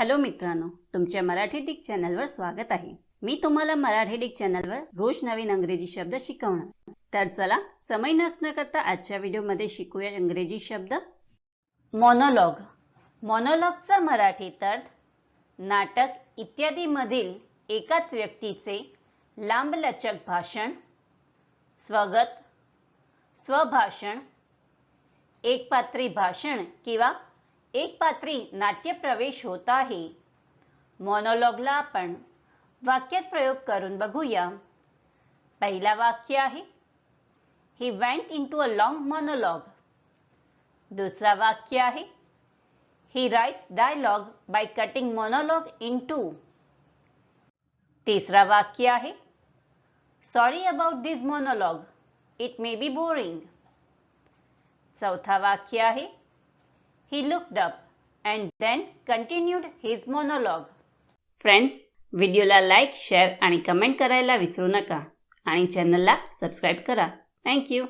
Hello मित्रांनो तुमच्या Marathi Dick चॅनलवर स्वागत आहे. मी तुम्हाला मराठी डिक चॅनलवर रोज नवीन अंग्रेजी शब्द शिकवणार. तर चला समय नसणं करता आजच्या व्हिडिओमध्ये शिकूया इंग्रजी शब्द. मोनोलॉग मोनोलॉगचा मराठीत अर्थ नाटक इत्यादीमधील एकाच व्यक्तीचे लांबलचक भाषण स्वगत स्वभाषण एकपात्री भाषण किंवा एक पात्री नाट्य प्रवेश होत आहे. मॉनोलॉगला आपण वाक्यात प्रयोग करून बघूया. पहिला वाक्य आहे. He went into a long monologue दुसरा वाक्य आहे. He writes dialogue by cutting monologue in two तिसरा वाक्य आहे. Sorry about this monologue it may be boring चौथा वाक्य आहे. He looked up and then continued his monologue friends व्हिडिओला लाईक शेअर आणि कमेंट करायला विसरू नका. आणि चॅनलला सबस्क्राईब करा. थँक्यू